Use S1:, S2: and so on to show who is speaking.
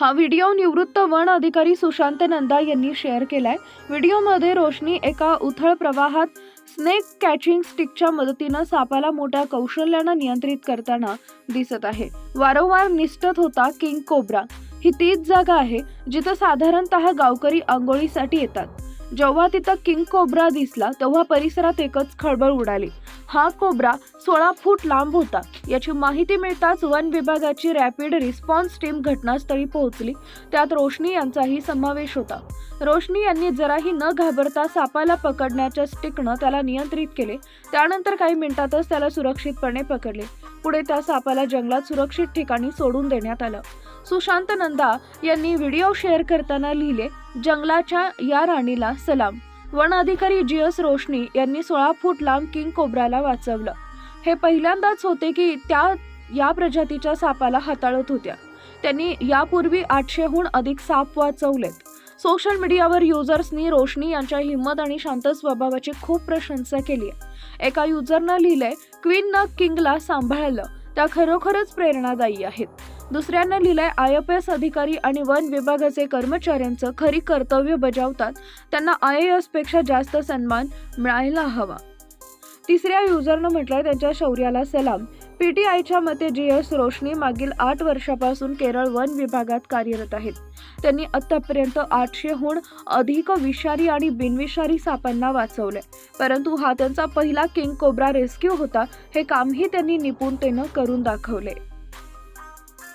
S1: हा व्हिडिओ निवृत्त वन अधिकारी सुशांत नंदा यांनी शेअर केलाय. व्हिडिओमध्ये रोशनी एका उथळ प्रवाहात स्नेक कॅचिंग स्टिकच्या मदतीनं सापाला मोठ्या कौशल्यानं नियंत्रित करताना दिसत आहे. वारंवार निष्ठत होता किंग कोब्रा. ही तीच जागा आहे जिथं साधारणतः गावकरी आंघोळीसाठी येतात. जेव्हा तिथं किंग कोब्रा दिसला तेव्हा परिसरात एकच खळबळ उडाली. हा कोबरा सोळा फूट लांब होता. याची माहिती मिळताच वन विभागाची रॅपिड रिस्पॉन्स टीम घटनास्थळी पोहोचली. त्यात रोशनी यांचाही समावेश होता. रोशनी यांनी जराही न घाबरता सापाला पकडण्याच्या स्टिकनं त्याला नियंत्रित केले. त्यानंतर काही मिनिटातच त्याला सुरक्षितपणे पकडले. पुढे त्या सापाला जंगलात सुरक्षित ठिकाणी सोडून देण्यात आलं. सुशांत नंदा यांनी व्हिडिओ शेअर करताना लिहिले जंगलाच्या या राणीला सलाम. वन अधिकारी जी एस रोशनी यांनी सोळा फूट लांब किंग कोब्राला वाचवलं. हे पहिल्यांदाच होते की त्या या प्रजातीच्या सापाला हाताळत होत्या. त्यांनी यापूर्वी आठशेहून अधिक साप वाचवलेत. सोशल मीडियावर युजर्सनी रोशनी यांच्या हिंमत आणि शांत स्वभावाची खूप प्रशंसा केली आहे. एका युजरनं लिहिलंय क्वीननं किंगला सांभाळलं. त्या खरोखरच प्रेरणादायी आहेत. दुसऱ्यांना लिहिलंय आय एफ एस अधिकारी आणि वन विभागाचे कर्मचाऱ्यांचं खरी कर्तव्य बजावतात. त्यांना आय ए एसपेक्षा जास्त सन्मान मिळायला हवा. तिसऱ्या युजरनं म्हटलंय त्यांच्या शौर्याला सलाम. पीटीआयच्या मते जी एस रोशनी मागील आठ वर्षापासून केरळ वन विभागात कार्यरत आहेत. त्यांनी आतापर्यंत आठशेहून अधिक विषारी आणि बिनविषारी सापांना वाचवले परंतु हा त्यांचा पहिला किंग कोब्रा रेस्क्यू होता हे कामही त्यांनी निपुणतेनं करून दाखवले